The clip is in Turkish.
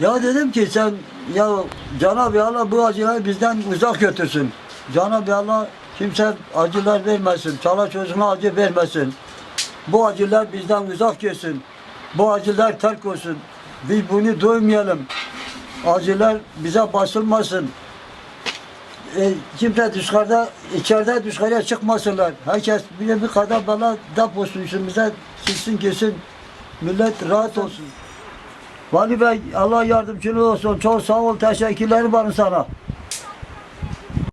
Ya dedim ki sen ya Cenab-ı Allah bu acıları bizden uzak götürsün. Cenab-ı Allah kimse acılar vermesin. Çala çocuğuna acı vermesin. Bu acılar bizden uzak gelsin. Bu acılar terk olsun. Biz bunu duymayalım. Acılar bize basılmasın. E, kimse dışarıda, içeride dışarıya çıkmasınlar. Herkes bir, bir kadar bana deposun üstümüze silsin gitsin. Millet rahat olsun. Vali Bey Allah yardımcın olsun. Çok sağ ol. Teşekkürler var sana.